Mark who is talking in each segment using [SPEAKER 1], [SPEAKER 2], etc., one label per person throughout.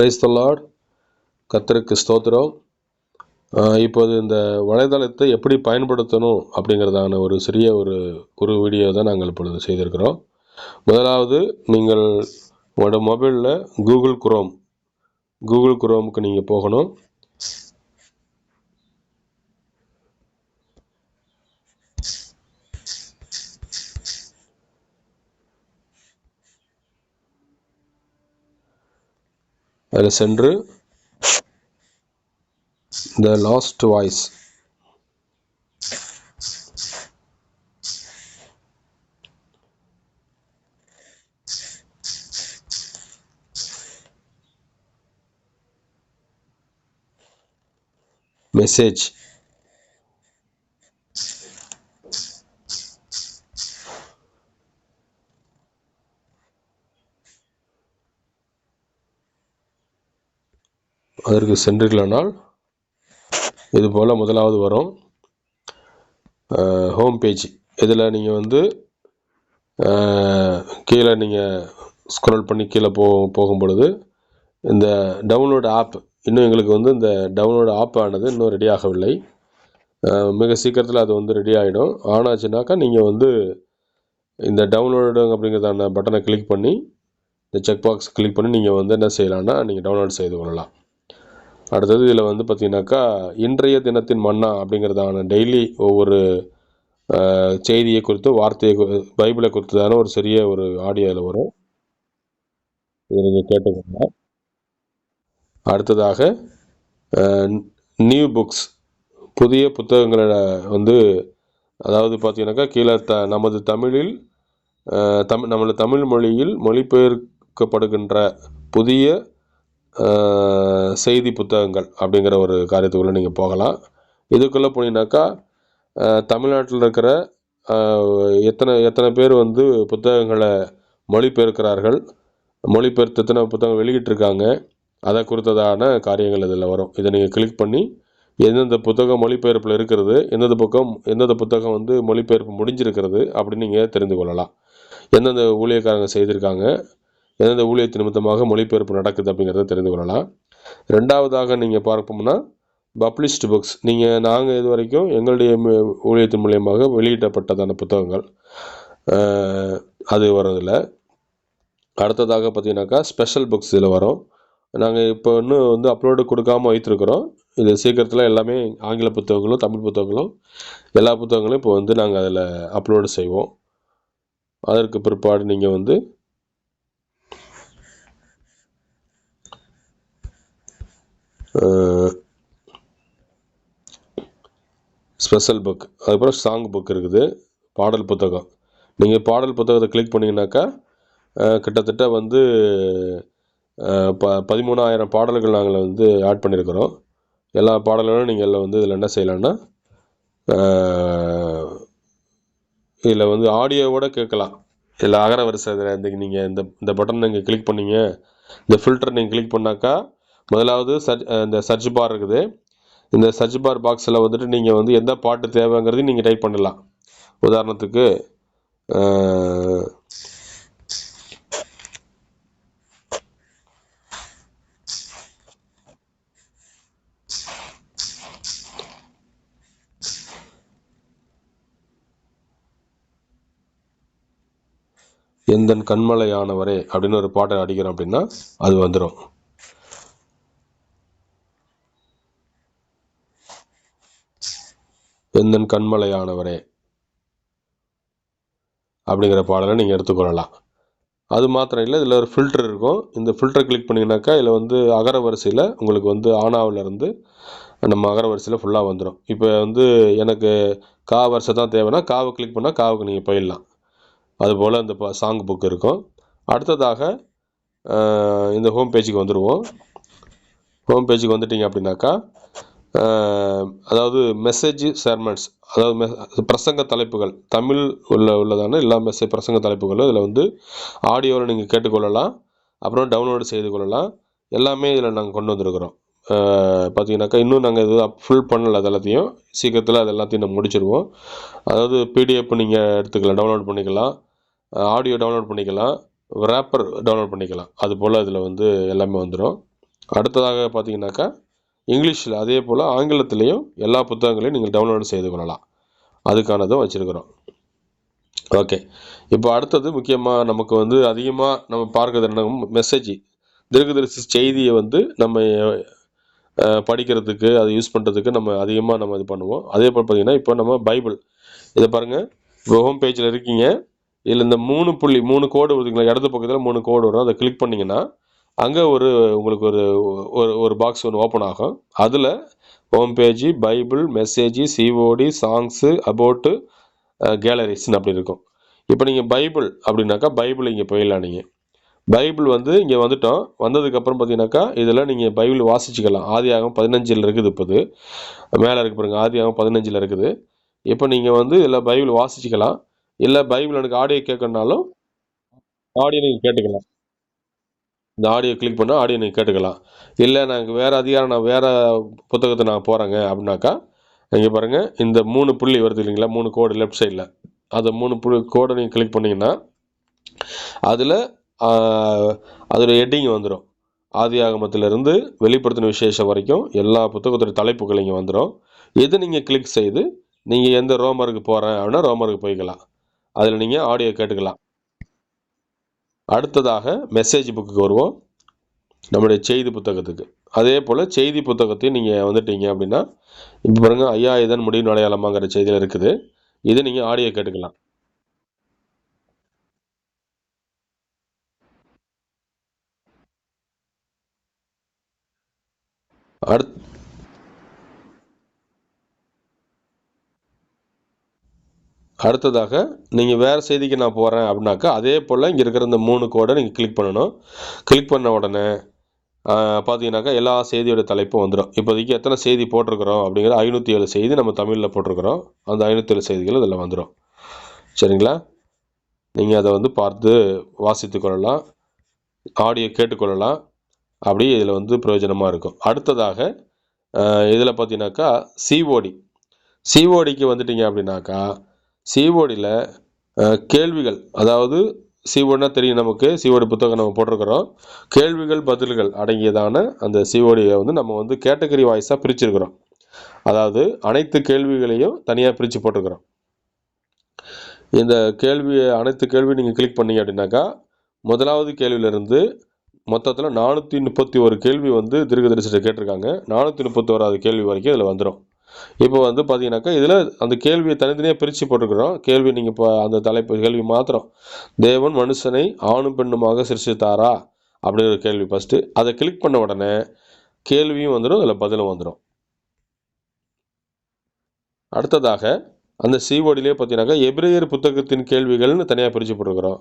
[SPEAKER 1] Price Lord கத்தருக்கு ஸ்தோத்திரம். இப்போது இந்த வலைதளத்தை எப்படி பயன்படுத்தணும் அப்படிங்கிறதான ஒரு சிறிய ஒரு ஒரு வீடியோ தான் நாங்கள் இப்பொழுது செய்திருக்கிறோம். முதலாவது நீங்கள் உங்களோட மொபைலில் கூகுள் குரோம் கூகுள் குரோமுக்கு நீங்கள் போகணும். அதில் சென்று த லாஸ்ட் வாய்ஸ் மெசேஜ் அதற்கு சென்றீர்களானால் இது போல் முதலாவது வரும் ஹோம் பேஜ் இதில் நீங்கள் வந்து கீழே நீங்கள் ஸ்க்ரோல் பண்ணி கீழே போ போகும் பொழுது இந்த டவுன்லோட் ஆப் இன்னும் எங்களுக்கு வந்து இந்த டவுன்லோட் ஆப் ஆனது இன்னும் ரெடி ஆகவில்லை. மிக சீக்கிரத்தில் அது வந்து ரெடி ஆகிடும் ஆனாச்சுனாக்கா நீங்கள் வந்து இந்த டவுன்லோடு அப்படிங்கிறதான பட்டனை கிளிக் பண்ணி இந்த செக் பாக்ஸ் கிளிக் பண்ணி நீங்கள் வந்து என்ன செய்யலான்னா நீங்கள் டவுன்லோட் செய்து கொள்ளலாம். அடுத்தது இதில் வந்து பார்த்தீங்கன்னாக்கா இன்றைய தினத்தின் மன்னா அப்படிங்கிறதான டெய்லி ஒவ்வொரு செய்தியை குறித்து வார்த்தையை பைபிளை குறித்ததான ஒரு சிறிய ஒரு ஆடியோவில் வரும். இதை நீங்கள் கேட்டுக்கோங்க. அடுத்ததாக நியூ புக்ஸ் புதிய புத்தகங்களை வந்து அதாவது பார்த்தீங்கன்னாக்கா கீழே த நமது தமிழில் தமிழ் நமது தமிழ் மொழியில் மொழிபெயர்க்கப்படுகின்ற புதிய செய்தி புத்தகங்கள் அப்படிங்கிற ஒரு காரியத்துக்குள்ளே நீங்கள் போகலாம். இதுக்குள்ளே போனீங்கன்னாக்கா தமிழ்நாட்டில் இருக்கிற எத்தனை எத்தனை பேர் வந்து புத்தகங்களை மொழிபெயர்க்கிறார்கள் மொழிபெயர்த்து எத்தனை புத்தகம் வெளியிட்டிருக்காங்க அதை குறித்ததான காரியங்கள் இதில் வரும். இதை நீங்கள் கிளிக் பண்ணி எந்தெந்த புத்தகம் மொழிபெயர்ப்பில் இருக்கிறது எந்தெந்த புத்தகம் எந்தெந்த புத்தகம் வந்து மொழிபெயர்ப்பு முடிஞ்சிருக்கிறது அப்படின்னு நீங்கள் தெரிந்து கொள்ளலாம். எந்தெந்த ஊழியக்காரங்க செய்திருக்காங்க எந்தெந்த ஊழியத்து நிமித்தமாக மொழிபெயர்ப்பு நடக்குது அப்படிங்கிறத தெரிந்து கொள்ளலாம். ரெண்டாவதாக நீங்கள் பார்ப்போம்னா பப்ளிஷ்டு புக்ஸ் நீங்கள் நாங்கள் இது வரைக்கும் எங்களுடைய ஊழியத்தின் மூலியமாக வெளியிடப்பட்டதான புத்தகங்கள். அது வரதில்லை அடுத்ததாக பார்த்தீங்கன்னாக்கா ஸ்பெஷல் புக்ஸ் இதில் வரும். நாங்கள் இப்போ இன்னும் வந்து அப்லோடு கொடுக்காம வைத்திருக்கிறோம். இது சீக்கிரத்தில் எல்லாமே ஆங்கில புத்தகங்களும் தமிழ் புத்தகங்களும் எல்லா புத்தகங்களும் இப்போ வந்து நாங்கள் அதில் அப்லோடு செய்வோம். அதற்கு பிற்பாடு நீங்கள் வந்து ஸ்பெஷல் புக் அதுக்கப்புறம் சாங் புக் இருக்குது. பாடல் புத்தகம். நீங்கள் பாடல் புத்தகத்தை கிளிக் பண்ணிங்கனாக்கா கிட்டத்தட்ட வந்து ப பதிமூணாயிரம் பாடல்கள் நாங்கள் வந்து ஆட் பண்ணியிருக்கிறோம் எல்லா பாடல்களும் நீங்கள் எல்லாம் வந்து இதில் என்ன செய்யலாம்னா இதில் வந்து ஆடியோவோட கேட்கலாம். இல்லை அகர வரிசை இதில் இந்த நீங்கள் இந்த இந்த பட்டன் நீங்கள் கிளிக் பண்ணீங்க. இந்த ஃபில்டர் நீங்கள் கிளிக் பண்ணாக்கா முதலாவது சர்ச் இந்த சர்ச் பார் இருக்குது. இந்த சர்ச் பார் பாக்ஸில் வந்துட்டு நீங்கள் வந்து எந்த பாட்டு தேவைங்கிறதையும் நீங்கள் டைப் பண்ணலாம். உதாரணத்துக்கு எந்தன் கண்மலையானவரே அப்படின்னு ஒரு பாட்டை அடிக்கிறோம் அப்படின்னா அது வந்துடும் எந்தன் கண்மலையானவரே. அப்படிங்கிற பாடலை நீங்கள் எடுத்துக்கொள்ளலாம். அது மாத்திரம் இல்லை இதில் ஒரு ஃபில்டர் இருக்கும். இந்த ஃபில்டர் கிளிக் பண்ணிங்கனாக்கா இதில் வந்து அகர வரிசையில் உங்களுக்கு வந்து ஆனாவிலேருந்து நம்ம அகர வரிசையில் ஃபுல்லாக வந்துடும் இப்போ வந்து எனக்கு கா வரிசை தான் தேவைன்னா காவை கிளிக் பண்ணால் காவுக்கு நீங்கள் போயிடலாம். அதுபோல் இந்த சாங் புக் இருக்கும். அடுத்ததாக இந்த ஹோம் பேஜுக்கு வந்துடுவோம் ஹோம் பேஜுக்கு வந்துட்டீங்க அப்படின்னாக்கா அதாவது மெசேஜ் சேர்மன்ஸ் அதாவது மெ- பிரசங்க தலைப்புகள். தமிழ் உள்ள உள்ளதான? எல்லா மெசேஜ் பிரசங்க தலைப்புகளும் இதில் வந்து ஆடியோவில் நீங்கள் கேட்டுக்கொள்ளலாம். அப்புறம் டவுன்லோடு செய்து கொள்ளலாம். எல்லாமே இதில் நாங்கள் கொண்டு வந்திருக்கிறோம். பார்த்தீங்கன்னாக்கா இன்னும் நாங்கள் இது ஃபுல் பண்ணல அது எல்லாத்தையும் சீக்கிரத்தில் அது எல்லாத்தையும் நம்ம முடிச்சிருவோம். அதாவது பிடிஎஃப் நீங்கள் எடுத்துக்கலாம் டவுன்லோட் பண்ணிக்கலாம். ஆடியோ டவுன்லோட் பண்ணிக்கலாம். ரேப்பர் டவுன்லோட் பண்ணிக்கலாம். அது போல் இதில் வந்து எல்லாமே வந்துடும் அடுத்ததாக பார்த்தீங்கன்னாக்கா இங்கிலீஷில் அதே போல் ஆங்கிலத்திலையும் எல்லா புத்தகங்களையும் நீங்கள் டவுன்லோடு செய்து கொள்ளலாம். அதுக்கானதும் வச்சுருக்குறோம். ஓகே இப்போ அடுத்தது முக்கியமாக நமக்கு வந்து அதிகமாக நம்ம பார்க்கறது என்ன மெசேஜ் தீர்க்கதரிசி செய்தியை வந்து நம்ம படிக்கிறதுக்கு அதை யூஸ் பண்ணுறதுக்கு நம்ம அதிகமாக நம்ம இது பண்ணுவோம். அதே போல் பார்த்தீங்கன்னா இப்போ நம்ம பைபிள். இதை பாருங்கள் இப்போ ஹோம் பேஜில் இருக்கீங்க. இதில் இந்த மூணு புள்ளி மூணு கோடு வருதுங்களா? இடது பக்கத்தில் மூணு கோடு வரும். அதை கிளிக் பண்ணிங்கன்னா அங்கே ஒரு உங்களுக்கு ஒரு ஒரு ஒரு பாக்ஸ் ஒன்று ஓப்பன் ஆகும். அதில் home page Bible message COD songs about கேலரிஸ்னு அப்படி இருக்கும். இப்போ நீங்கள் பைபிள் அப்படின்னாக்கா பைபிள் இங்கே போயிடலாம் நீங்கள் பைபிள் வந்து இங்கே வந்துட்டோம். வந்ததுக்கப்புறம் பார்த்தீங்கன்னாக்கா இதில் நீங்கள் பைபிள் வாசிச்சுக்கலாம். ஆதியாகம் பதினஞ்சில் இருக்குது இப்போது. மேலே இருக்கு பாருங்கள் ஆதியாகம் பதினஞ்சில் இருக்குது. இப்போ நீங்கள் வந்து இதில் பைபிள் வாசிச்சுக்கலாம். இல்லை பைபிள் எனக்கு ஆடியோ கேட்கணுனாலும் ஆடியோ நீங்கள் கேட்டுக்கலாம். இந்த ஆடியோ கிளிக் பண்ணால் ஆடியோ நீங்கள் கேட்டுக்கலாம். இல்லை நாங்கள் வேறு அதிகாரம் நான் வேறு புத்தகத்தை நான் போகிறேங்க அப்படின்னாக்கா இங்கே பாருங்கள் இந்த மூணு புள்ளி வருது இல்லைங்களா? மூணு கோடு லெஃப்ட் சைடில் அந்த மூணு புள்ளி கோடை நீங்கள் கிளிக் பண்ணிங்கன்னா அதில் அதோட ஹெட்டிங் வந்துடும் ஆதி ஆகமத்திலிருந்து வெளிப்படுத்தின விசேஷம் வரைக்கும் எல்லா புத்தகத்தோட தலைப்புகள் இங்கே வந்துடும் எது நீங்கள் கிளிக் செய்து நீங்கள் எந்த ரோமருக்கு போகிறேன் அப்படின்னா ரோமருக்கு போய்க்கலாம். அதில் நீங்கள் ஆடியோ கேட்டுக்கலாம். அடுத்ததாக மெசேஜ் புக்குக்கு வருவோம். நம்முடைய செய்தி புத்தகத்துக்கு. அதே போல் செய்தி புத்தகத்தையும் நீங்கள் வந்துட்டீங்க அப்படின்னா இப்போ பாருங்க ஐயா இதன் முடிவு அடையாளமாங்கிற செய்தியில் இருக்குது. இது நீங்கள் ஆடியோ கேட்டுக்கலாம். அடுத் அடுத்ததாக நீங்கள் வேறு செய்திக்கு நான் போகிறேன் அப்படின்னாக்கா அதே போல் இங்கே இருக்கிற இந்த மூணு கோடை நீங்கள் கிளிக் பண்ணணும். கிளிக் பண்ண உடனே பார்த்தீங்கன்னாக்கா எல்லா செய்தியோட தலைப்பும் வந்துடும் இப்போதைக்கு எத்தனை செய்தி போட்டிருக்கிறோம் அப்படிங்கிற ஐநூற்றி ஏழு செய்தி நம்ம தமிழில் போட்டிருக்கிறோம். அந்த ஐநூற்றி ஏழு செய்திகள் இதில் வந்துடும் சரிங்களா? நீங்கள் அதை வந்து பார்த்து வாசித்து கொள்ளலாம். ஆடியோ கேட்டுக்கொள்ளலாம் அப்படியே இதில் வந்து பிரயோஜனமாக இருக்கும். அடுத்ததாக இதில் பார்த்தீங்கன்னாக்கா சிஓடி சிஓடிக்கு வந்துட்டீங்க அப்படின்னாக்கா சிஓடியில் கேள்விகள் அதாவது சிஓடினா தெரியும் நமக்கு சிஓடி புத்தகம் நம்ம போட்டிருக்கிறோம். கேள்விகள் பதில்கள் அடங்கியதான அந்த சிஓடியை வந்து நம்ம வந்து கேட்டகரி வாய்ஸாக பிரிச்சிருக்கிறோம். அதாவது அனைத்து கேள்விகளையும் தனியாக பிரித்து போட்டிருக்கிறோம். இந்த கேள்வி அனைத்து கேள்வி நீங்கள் கிளிக் பண்ணீங்க அப்படின்னாக்கா முதலாவது கேள்வியிலிருந்து மொத்தத்தில் நானூற்றி முப்பத்தி ஒரு கேள்வி வந்து திருக்கதரிசிட்ட கேட்டிருக்காங்க. நானூற்றி முப்பத்தோராது கேள்வி வரைக்கும் இதில் வந்துடும் இப்போ வந்து பார்த்தீங்கன்னாக்கா இதில் அந்த கேள்வியை தனித்தனியாக பிரித்து போட்டிருக்கிறோம். கேள்வி நீங்கள் இப்போ அந்த தலைப்பு கேள்வி மாத்திரம். தேவன் மனுஷனை ஆணும் பெண்ணுமாக சிரிச்சுத்தாரா அப்படிங்கிற கேள்வி ஃபஸ்ட்டு அதை கிளிக் பண்ண உடனே கேள்வியும் வந்துடும் அதில் பதிலும் வந்துடும் அடுத்ததாக அந்த சிஓடிலே பார்த்தீங்கன்னாக்கா எபிரேயர் புத்தகத்தின் கேள்விகள்னு தனியாக பிரித்து போட்டிருக்கிறோம்.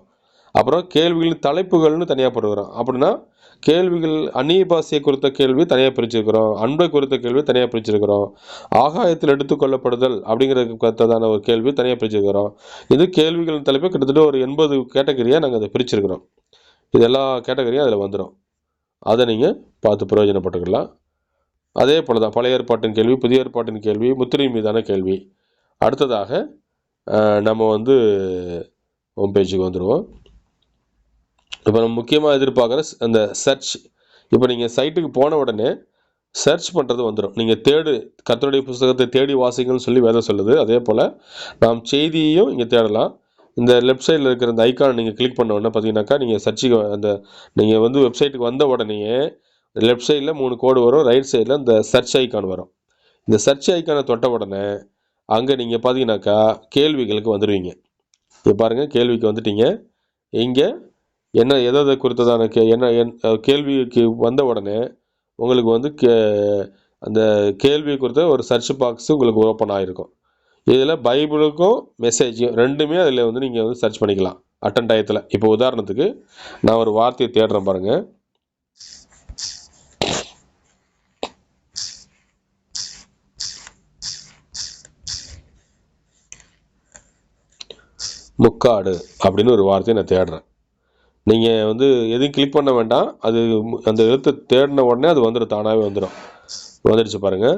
[SPEAKER 1] அப்புறம் கேள்விகளின் தலைப்புகள்னு தனியாக போட்டுக்கிறோம். அப்படின்னா கேள்விகள் அந்நிய பாஷையை குறித்த கேள்வி தனியாக பிரிச்சிருக்கிறோம். அன்பை குறித்த கேள்வி தனியாக பிரிச்சிருக்கிறோம். ஆகாயத்தில் எடுத்துக்கொள்ளப்படுதல் அப்படிங்கிறதுக்கான ஒரு கேள்வி தனியாக பிரிச்சிருக்கிறோம். இது கேள்விகளின் தலைப்பு. கிட்டத்தட்ட ஒரு எண்பது கேட்டகரியாக நாங்கள் அதை பிரிச்சிருக்கிறோம். இது எல்லா கேட்டகரியும் அதில் வந்துடும் அதை நீங்கள் பார்த்து பிரயோஜனப்பட்டுக்கலாம். அதே போல் தான் பழைய ஏற்பாட்டின் கேள்வி புதிய ஏற்பாட்டின் கேள்வி முத்திரை மீதான கேள்வி. அடுத்ததாக நம்ம வந்து ஹோம் பேஜுக்கு வந்துடுவோம் இப்போ நம்ம முக்கியமாக எதிர்பார்க்குற அந்த சர்ச் இப்போ நீங்கள் சைட்டுக்கு போன உடனே சர்ச் பண்ணுறது வந்துடும் நீங்கள் தேடு கத்தருடைய புஸ்தகத்தை தேடி வாசிங்கன்னு சொல்லி வேதம் சொல்லுது. அதே போல் நாம் செய்தியையும் இங்கே தேடலாம். இந்த லெஃப்ட் சைடில் இருக்கிற இந்த ஐக்கானை நீங்கள் கிளிக் பண்ண உடனே பார்த்தீங்கன்னாக்கா நீங்கள் சர்ச்சுக்கு அந்த நீங்கள் வந்து வெப்சைட்டுக்கு வந்த உடனேயே லெஃப்ட் சைடில் மூணு கோடு வரும். ரைட் சைடில் இந்த சர்ச் ஐக்கான் வரும். இந்த சர்ச் ஐக்கானை தொட்ட உடனே அங்கே நீங்கள் பார்த்தீங்கன்னாக்கா கேள்விகளுக்கு வந்துடுவீங்க இப்போ பாருங்கள் கேள்விக்கு வந்துட்டீங்க. இங்கே என்ன எதை எதை குறித்ததான கே என்ன என் கேள்விக்கு வந்த உடனே உங்களுக்கு வந்து கே அந்த கேள்வி குறித்த ஒரு சர்ச் பாக்ஸ் உங்களுக்கு ஓப்பன் ஆகிருக்கும் இதில் பைபிளுக்கும் மெசேஜும் ரெண்டுமே அதில் வந்து நீங்கள் வந்து சர்ச் பண்ணிக்கலாம். அட்டன் டயத்தில் இப்போ உதாரணத்துக்கு நான் ஒரு வார்த்தையை தேடுறேன் பாருங்கள் முக்காடு அப்படின்னு ஒரு வார்த்தையை நான் தேடுறேன். நீங்கள் வந்து எதுவும் கிளிக் பண்ண வேண்டாம். அது அந்த எழுத்தை தேடின உடனே அது வந்துடும் தானாகவே வந்துடும் வந்துடுச்சு பாருங்கள்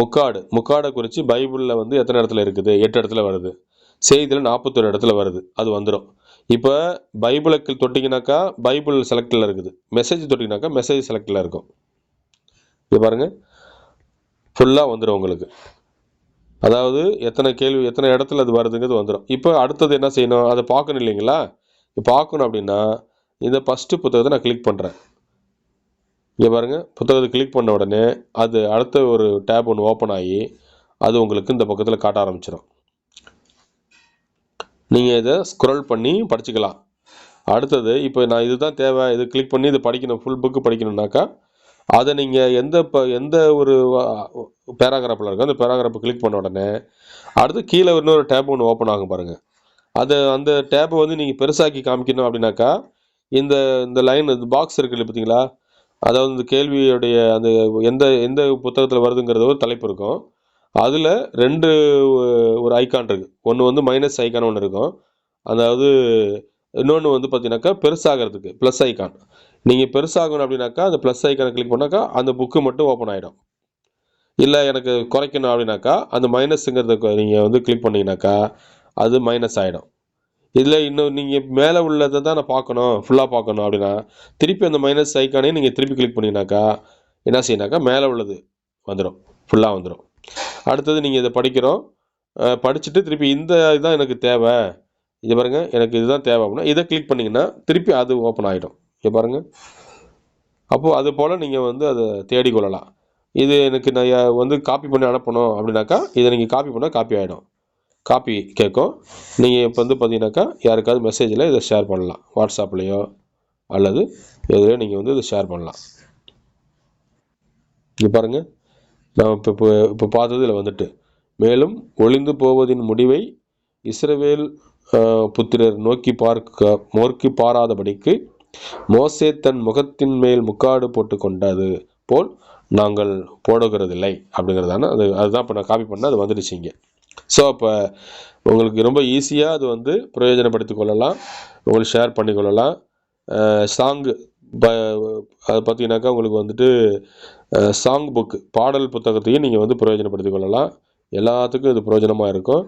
[SPEAKER 1] முக்காடு. முக்காடை குறித்து பைபிளில் வந்து எத்தனை இடத்துல இருக்குது? எட்டு இடத்துல வருது. செய்தியில் நாற்பத்தொரு இடத்துல வருது. அது வந்துடும் இப்போ பைபிளுக்கு தொட்டிங்கனாக்கா பைபிள் செலக்டில் இருக்குது. மெசேஜ் தொட்டிங்கனாக்கா மெசேஜ் செலக்டில் இருக்கும். இது பாருங்கள் ஃபுல்லாக வந்துடும் உங்களுக்கு. அதாவது எத்தனை கேள்வி எத்தனை இடத்துல அது வருதுங்கிறது வந்துடும் இப்போ அடுத்தது என்ன செய்யணும்? அதை பார்க்கணும் இல்லைங்களா? இப்போ பார்க்கணும் அப்படின்னா இந்த ஃபஸ்ட்டு புத்தகத்தை நான் கிளிக் பண்ணுறேன் இங்கே பாருங்கள் புத்தகத்தை கிளிக் பண்ண உடனே அது அடுத்த ஒரு டேப் ஒன்று ஓப்பன் ஆகி அது உங்களுக்கு இந்த பக்கத்தில் காட்ட ஆரம்பிச்சிடும் நீங்கள் இதை ஸ்க்ரோல் பண்ணி படிச்சுக்கலாம். அடுத்தது இப்போ நான் இதுதான் தேவை இது கிளிக் பண்ணி இது படிக்கணும் ஃபுல் புக்கு படிக்கணும்னாக்கா அதை நீங்கள் எந்த இப்போ எந்த ஒரு பேராகிராஃபில் இருக்கோ அந்த பேராகிராஃபை கிளிக் பண்ண உடனே அடுத்து கீழே இன்னொரு டேப் ஒன்று ஓப்பன் ஆகும் பாருங்கள் அதை அந்த டேப்பை வந்து நீங்கள் பெருசாக்கி காமிக்கணும் அப்படின்னாக்கா இந்த இந்த லைன் இந்த பாக்ஸ் இருக்குல்ல பார்த்தீங்களா? அதாவது இந்த கேள்வியுடைய அந்த எந்த எந்த புத்தகத்தில் வருதுங்கிறது ஒரு தலைப்பு இருக்கும். அதில் ரெண்டு ஒரு ஐக்கான் இருக்குது ஒன்று வந்து மைனஸ் ஐக்கான் ஒன்று இருக்கும். அதாவது இன்னொன்று வந்து பார்த்தீங்கன்னாக்கா பெருசாகிறதுக்கு ப்ளஸ் ஐக்கான் நீங்கள் பெருசாகணும் அப்படின்னாக்கா அந்த ப்ளஸ் ஐக்கானை கிளிக் பண்ணாக்கா அந்த புக்கு மட்டும் ஓப்பன் ஆகிடும் இல்லை எனக்கு குறைக்கணும் அப்படின்னாக்கா அந்த மைனஸுங்கிறத நீங்கள் வந்து கிளிக் பண்ணிங்கனாக்கா அது மைனஸ் ஆகிடும் இதில் இன்னும் நீங்கள் மேலே உள்ளதை தான் நான் பார்க்கணும் ஃபுல்லாக பார்க்கணும் அப்படின்னா திருப்பி அந்த மைனஸ் ஐக்கானே நீங்கள் திருப்பி கிளிக் பண்ணிங்கனாக்கா என்ன செய்யணாக்கா மேலே உள்ளது வந்துடும் ஃபுல்லாக வந்துடும் அடுத்தது நீங்கள் இதை படிக்கிறோம். படிச்சுட்டு திருப்பி இந்த இதுதான் எனக்கு தேவை. இது பாருங்க எனக்கு இதுதான் தேவை அப்படின்னா இதை கிளிக் பண்ணிங்கன்னா திருப்பி அது ஓப்பன் ஆகிடும் இது பாருங்கள் அப்போது அது போல் நீங்கள் வந்து அதை தேடிக்கொள்ளலாம் இது எனக்கு நான் வந்து காப்பி பண்ணி அனுப்பணும் அப்படின்னாக்கா இதை நீங்கள் காப்பி பண்ணால் காப்பி ஆகிடும் காப்பி கேட்கும் நீங்கள் இப்போ வந்து பார்த்தீங்கன்னாக்கா யாருக்காவது மெசேஜில் இதை ஷேர் பண்ணலாம். வாட்ஸ்அப்லேயோ அல்லது எதுலையோ நீங்கள் வந்து இதை ஷேர் பண்ணலாம். இங்கே பாருங்கள் நான் இப்போ இப்போ இப்போ பார்த்தது இதில் வந்துட்டு. மேலும் ஒளிந்து போவதின் முடிவை இஸ்ரவேல் புத்திரர் நோக்கி பார்க்க நோக்கி பாராதபடிக்கு மோசே தன் முகத்தின் மேல் முக்காடு போட்டு கொண்டது போல் நாங்கள் போடுகிறதில்லை. அப்படிங்கிறதான அது அதுதான் இப்போ நான் காப்பி பண்ண அது வந்துடுச்சு இங்கே. ஸோ அப்போ உங்களுக்கு ரொம்ப ஈஸியாக அது வந்து பிரயோஜனப்படுத்திக் கொள்ளலாம். உங்களுக்கு ஷேர் பண்ணிக்கொள்ளலாம் சாங்கு இப்போ அது பார்த்தீங்கன்னாக்கா உங்களுக்கு வந்துட்டு சாங் புக் பாடல் புத்தகத்தையும் நீங்கள் வந்து பிரயோஜனப்படுத்திக் கொள்ளலாம். எல்லாத்துக்கும் இது பிரயோஜனமாக இருக்கும்.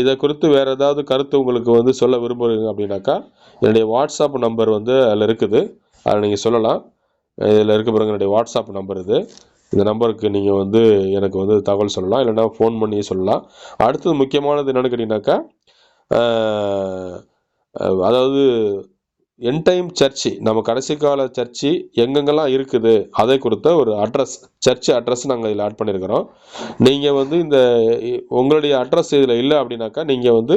[SPEAKER 1] இதை குறித்து வேறு ஏதாவது கருத்து உங்களுக்கு வந்து சொல்ல விரும்புகிறீங்க அப்படின்னாக்கா என்னுடைய வாட்ஸ்அப் நம்பர் வந்து அதில் இருக்குது. அதில் நீங்கள் சொல்லலாம். இதில் இருக்க பிறகு என்னுடைய வாட்ஸ்அப் நம்பர் இது. இந்த நம்பருக்கு நீங்கள் வந்து எனக்கு வந்து தகவல் சொல்லலாம் இல்லைன்னா ஃபோன் பண்ணி சொல்லலாம். அடுத்தது முக்கியமானது என்னென்னு கேட்டிங்கனாக்கா அதாவது என் டைம் சர்ச்சு நம்ம கடைசி கால சர்ச்சு எங்கெங்கெல்லாம் இருக்குது அதை குறித்த ஒரு அட்ரஸ் சர்ச்சு அட்ரஸ் நாங்கள் இதில் ஆட் பண்ணியிருக்கிறோம். நீங்கள் வந்து இந்த உங்களுடைய அட்ரஸ் இதில் இல்லை அப்படின்னாக்கா நீங்கள் வந்து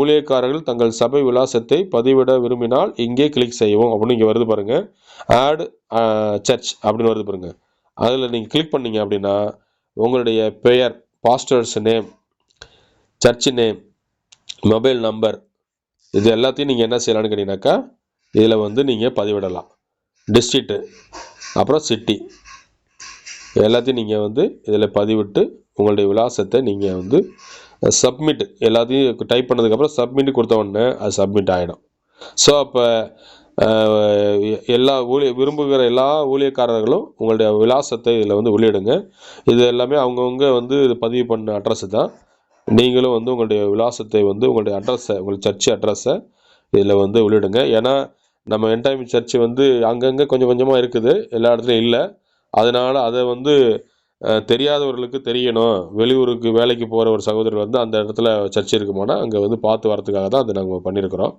[SPEAKER 1] ஊழியக்காரர்கள் தங்கள் சபை விலாசத்தை பதிவிட விரும்பினால் இங்கே கிளிக் செய்வோம் அப்படின்னு இங்கே வருது பாருங்கள் ஆட் சர்ச் அப்படின்னு வருது பாருங்கள் அதில் நீங்கள் கிளிக் பண்ணீங்க அப்படின்னா உங்களுடைய பெயர் pastor's name church name mobile number இது எல்லாத்தையும் நீங்கள் என்ன செய்யலாம்னு கேட்டிங்கனாக்கா இதில் வந்து நீங்கள் பதிவிடலாம். டிஸ்ட்ரிக்ட்டு அப்புறம் சிட்டி எல்லாத்தையும் நீங்கள் வந்து இதில் பதிவிட்டு உங்களுடைய விலாசத்தை நீங்கள் வந்து சப்மிட் எல்லாத்தையும் டைப் பண்ணதுக்கப்புறம் சப்மிட் கொடுத்த உடனே அது சப்மிட் ஆகிடும் ஸோ அப்போ எல்லா ஊழிய விரும்புகிற எல்லா ஊழியக்காரர்களும் உங்களுடைய விலாசத்தை இதில் வந்து உள்ளிடுங்க இது எல்லாமே அவங்கவுங்க வந்து இது பதிவு பண்ண அட்ரஸ் தான். நீங்களும் வந்து உங்களுடைய விலாசத்தை வந்து உங்களுடைய அட்ரஸை உங்கள் சர்ச்சு அட்ரஸை இதில் வந்து உள்ளிடுங்க ஏன்னா நம்ம என்டைம் சர்ச்சு வந்து அங்கங்கே கொஞ்சம் கொஞ்சமாக இருக்குது. எல்லா இடத்துலையும் இல்லை. அதனால் அதை வந்து தெரியாதவர்களுக்கு தெரியணும். வெளியூருக்கு வேலைக்கு போகிற ஒரு சகோதரர் வந்து அந்த இடத்துல சர்ச் இருக்குமானா அங்கே வந்து பார்த்து வரதுக்காக தான் அதை நாங்கள் பண்ணியிருக்கிறோம்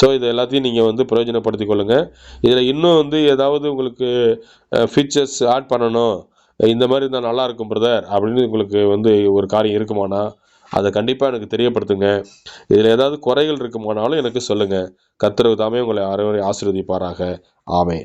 [SPEAKER 1] ஸோ இது எல்லாத்தையும் நீங்கள் வந்து பிரயோஜனப்படுத்திக் கொள்ளுங்கள் இதில் இன்னும் வந்து ஏதாவது உங்களுக்கு ஃபீச்சர்ஸ் ஆட் பண்ணணும். இந்த மாதிரி இருந்தால் நல்லா இருக்கும் பிரதர் அப்படின்னு உங்களுக்கு வந்து ஒரு காரியம் இருக்குமானா அதை கண்டிப்பாக எனக்கு தெரியப்படுத்துங்க. இதில் ஏதாவது குறைகள் இருக்குமானாலும் எனக்கு சொல்லுங்கள் கத்துறவு தாமே உங்களை அரைவரை ஆசீர்வதிப்பாராக. ஆமே